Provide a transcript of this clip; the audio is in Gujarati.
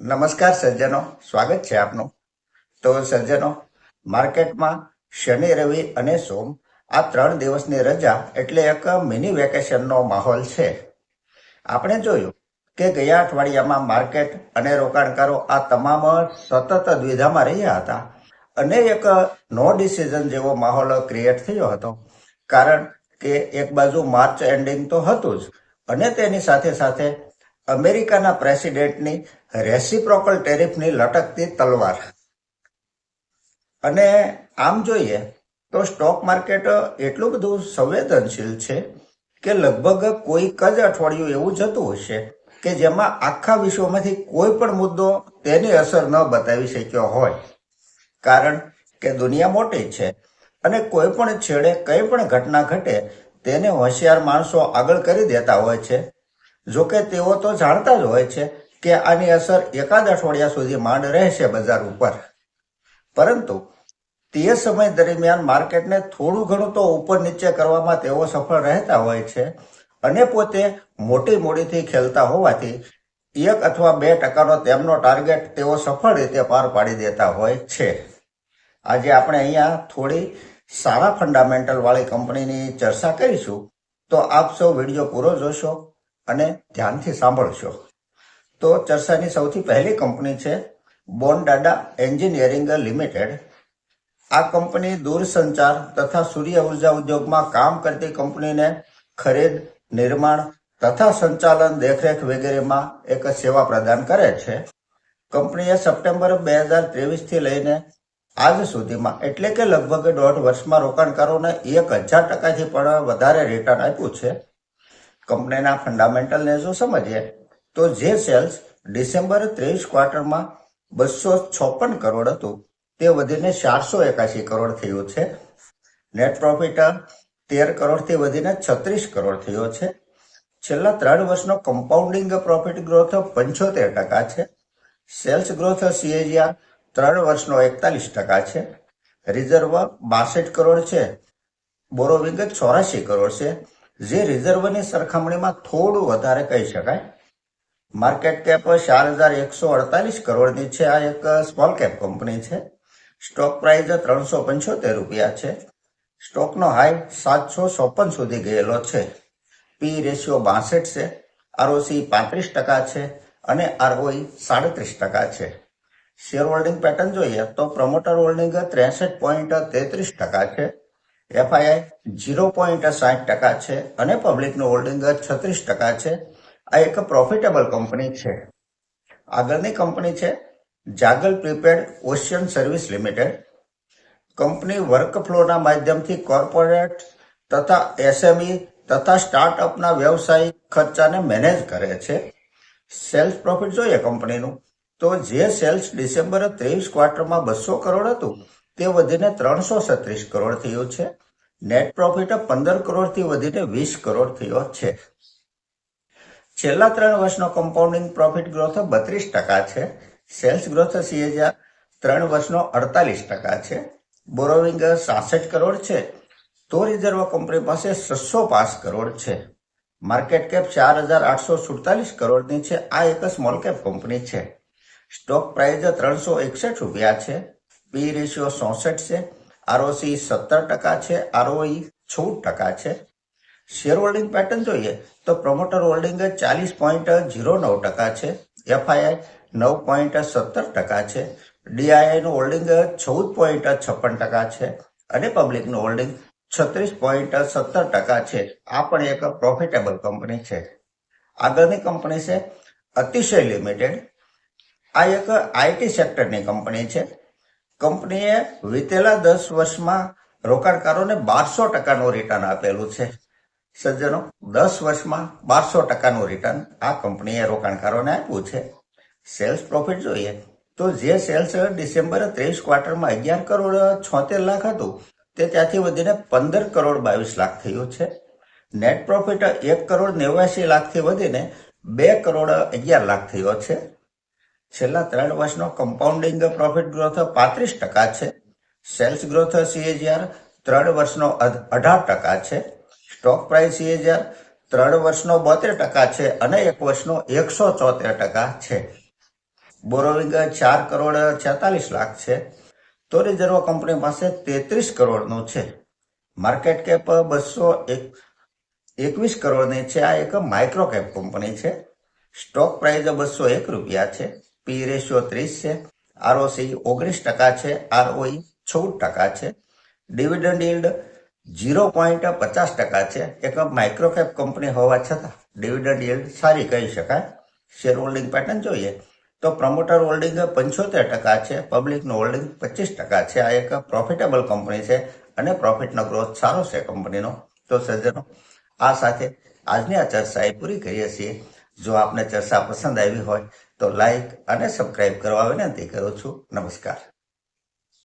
નમસ્કાર સજ્જનો, સ્વાગત છે આપનું. તો સજ્જનો, માર્કેટમાં શનિ, રવિ અને સોમ આ ત્રણ દિવસની રજા એટલે એક મિની વેકેશનનો માહોલ છે. આપણે જોયું કે ગયા અઠવાડિયામાં માર્કેટ અને રોકાણકારો આ તમામ સતત દ્વિધામાં રહ્યા હતા અને એક નો ડિસિઝન જેવો માહોલ ક્રિએટ થયો હતો. કારણ કે એક બાજુ માર્ચ એન્ડિંગ તો હતું જ અને તેની સાથે સાથે અમેરિકાના પ્રેસિડેન્ટની રેસિપ્રોકલ ટેરિફની લટકતી તલવાર. અને આમ જોઈએ તો સ્ટોક માર્કેટ એટલું બધું સંવેદનશીલ છે કે લગભગ કોઈક જ અઠવાડિયું એવું જતું હશે કે જેમાં આખા વિશ્વમાંથી કોઈ પણ મુદ્દો તેની અસર ન બતાવી શક્યો હોય. કારણ કે દુનિયા મોટી છે અને કોઈ પણ છેડે કંઈ પણ ઘટના ઘટે તેને હોશિયાર માણસો આગળ કરી દેતા હોય છે જોકે તેઓ તો જાણતા જ હોય છે કે આની અસર એકાદ અઠવાડિયા સુધી માંડ રહેશે બજાર ઉપર. પરંતુ તે સમય દરમિયાન માર્કેટને થોડું ઘણું તો ઉપર નીચે કરવામાં તેઓ સફળ રહેતા હોય છે અને પોતે મોટી મૂડીથી ખેલતા હોવાથી એક અથવા બે ટકાનો તેમનો ટાર્ગેટ તેઓ સફળ રીતે પાર પાડી દેતા હોય છે. આજે આપણે અહીંયા થોડી સારા ફંડામેન્ટલ વાળી કંપનીની ચર્ચા કરીશું. તો આપ સૌ વીડિયો પૂરો જોશો. અને ધ્યાનથી સાંભળશો. તો ચર્ચાની સૌથી પહેલી કંપની છે બોનડાડા એન્જિનિયરિંગ લિમિટેડ. આ કંપની દૂરસંચાર તથા સૂર્ય ઊર્જા ઉદ્યોગમાં કામ કરતી કંપનીને ખરીદ, નિર્માણ તથા સંચાલન દેખરેખ વગેરેમાં એક સેવા પ્રદાન કરે છે. કંપનીએ સપ્ટેમ્બર બે હજાર ત્રેવીસથી લઈને આજ સુધીમાં એટલે કે લગભગ દોઢ વર્ષમાં રોકાણકારોને એક હજાર ટકાથી પણ વધારે રિટર્ન આપ્યું છે. કંપનીના ફંડામેન્ટલને જો સમજીએ, તો જે સેલ્સ ડિસેમ્બર ત્રેવીસ ક્વાર્ટરમાં બસો છપ્પન કરોડ હતું, તે વધીને ચારસો એકાશી કરોડ થયું છે. નેટ પ્રોફિટ તેર કરોડથી વધીને છત્રીસ કરોડ થયો છે. છેલ્લા ત્રણ વર્ષનો કમ્પાઉન્ડિંગ પ્રોફિટ ગ્રોથ પંચોતેર ટકા છે. સેલ્સ ગ્રોથ સીએજીઆર ત્રણ વર્ષનો એકતાલીસ ટકા છે. રિઝર્વ બાસઠ કરોડ છે. બોરોવિંગ ચોરાશી કરોડ છે. જે રિઝર્વની સરખામણીમાં થોડું વધારે કહી શકાય. માર્કેટ કેપ ચાર હજાર એકસો અડતાલીસ કરોડની છે. આ એક સ્મોલ કેપ કંપની છે. સ્ટોક પ્રાઇસ ત્રણસો પંચોતેર રૂપિયા છે. સ્ટોકનો હાઈ સાતસો ચોપન સુધી ગયેલો છે. પી રેશિયો બાસઠ છે. આરઓસી પાંત્રીસ ટકા છે અને આરઓઈ સાડત્રીસ ટકા છે. શેર હોલ્ડિંગ પેટર્ન જોઈએ તો પ્રમોટર હોલ્ડિંગ ત્રેસઠ પોઈન્ટ તેત્રીસ ટકા છે. એફઆઈઆઈ ઝીરો પોઈન્ટ સાઠ ટકા છે અને પબ્લિકનું હોલ્ડિંગ છત્રીસ ટકા છે. આ એક પ્રોફિટેબલ કંપની છે. આગળની કંપની છે Zaggle prepaid ocean service limited. Company વર્કફ્લોના માધ્યમથી કોર્પોરેટ તથા એસએમઈ તથા સ્ટાર્ટઅપના વ્યવસાયિક ખર્ચાને મેનેજ કરે છે. સેલ્સ પ્રોફિટ જોઈએ કંપનીનું. તો જે સેલ્સ ડિસેમ્બર ત્રેવીસ ક્વાર્ટરમાં બસો કરોડ હતું તે વધીને ત્રણસો છત્રીસ કરોડ થયું છે. નેટ પ્રોફિટ પંદર કરોડથી વધીને વીસ કરોડ થયો છે. છેલ્લા ત્રણ વર્ષનો કમ્પાઉન્ડિંગ પ્રોફિટ ગ્રોથ બત્રીસ ટકા છે. સેલ્સ ગ્રોથ સીએજાર ત્રણ વર્ષનો અડતાલીસ ટકા છે. બોરોવિંગ સાસઠ કરોડ છે. તો રિઝર્વ કંપની પાસે છસો પાંચ કરોડ છે. માર્કેટ કેપ ચાર હજાર આઠસો સુડતાલીસ કરોડની છે. આ એક સ્મોલ કેપ કંપની છે. સ્ટોક પ્રાઇસ ત્રણસો એકસઠ રૂપિયા છે. પી રેશિયો ચોસઠ છે. આરઓસી સત્તર ટકા છે. આરઓઈ ચૌદ ટકા છે. શેર હોલ્ડિંગ પેટર્ન જોઈએ તો પ્રમોટર હોલ્ડિંગ ચાલીસ પોઈન્ટ ઝીરો નવ ટકા છે. એફઆઈઆઈ નવ પોઈન્ટ સત્તર ટકા છે. ડીઆઈઆઈનું હોલ્ડિંગ ચૌદ પોઈન્ટ છપ્પન ટકા છે અને પબ્લિકનું હોલ્ડિંગ છત્રીસ પોઈન્ટ સત્તર ટકા છે. આ પણ એક પ્રોફિટેબલ કંપની છે. આગળની કંપની છે અતિશય લિમિટેડ આ એક આઈટી સેક્ટરની કંપની છે. કંપનીએ વીતેલા દસ વર્ષમાં રોકાણકારોને બારસો ટકાનું રિટર્ન આપેલું છે. સજ્જનો, દસ વર્ષમાં બારસો ટકાનું રિટર્ન આ કંપનીએ રોકાણકારોને આપ્યું છે. સેલ્સ પ્રોફિટ જોઈએ તો જે સેલ્સ ડિસેમ્બર ત્રેવીસ ક્વાર્ટરમાં અગિયાર કરોડ છોતેર લાખ હતું, તે ત્યાંથી વધીને પંદર કરોડ બાવીસ લાખ થયું છે. નેટ પ્રોફિટ એક કરોડ નેવ્યાસી લાખથી વધીને બે કરોડ અગિયાર લાખ થયો છે. છેલ્લા ત્રણ વર્ષનો કમ્પાઉન્ડિંગ પ્રોફિટ ગ્રોથ પાંત્રીસ ટકા છે. સેલ્સ ગ્રોથ સીએજીઆર ત્રણ વર્ષનો અઢાર ટકા છે. સ્ટોક પ્રાઇસ સીએજીઆર ત્રણ વર્ષનો બોતેર ટકા છે અને એક વર્ષનો એકસો ચોતેર ટકા છે. બોરોવિંગ ચાર કરોડ છેતાલીસ લાખ છે. તો રિઝર્વ કંપની પાસે તેત્રીસ કરોડનું છે. માર્કેટ કેપ બસો એક, એકવીસ કરોડની છે. આ એક માઇક્રો કેપ કંપની છે. સ્ટોક પ્રાઇસ બસો એક રૂપિયા છે. પી રેશિયો ત્રીસ છે, આરઓસી ઓગણીસ ટકા છે, આરઓઈ ચૌદ ટકા છે, ડિવિડન્ડ ઇલ્ડ ઝીરો પોઈન્ટ પચાસ ટકા છે. એક માઇક્રોકેપ કંપની હોવા છતાં ડિવિડન્ડ ઇલ્ડ સારી કહી શકાય. શેર હોલ્ડિંગ પેટર્ન જોઈએ તો પ્રમોટર હોલ્ડિંગ પંચોતેર ટકા છે, પબ્લિકનું હોલ્ડિંગ પચીસ ટકા છે. આ એક પ્રોફિટેબલ કંપની છે અને પ્રોફિટનો ગ્રોથ સારો છે કંપનીનો. તો સજ્જનો, આ સાથે આજની આ ચર્ચા એ પૂરી કરીએ છીએ. જો આપને ચર્ચા પસંદ આવી હોય તો લાઈક અને સબસ્ક્રાઈબ કરવા વિનંતી કરું છું. નમસ્કાર.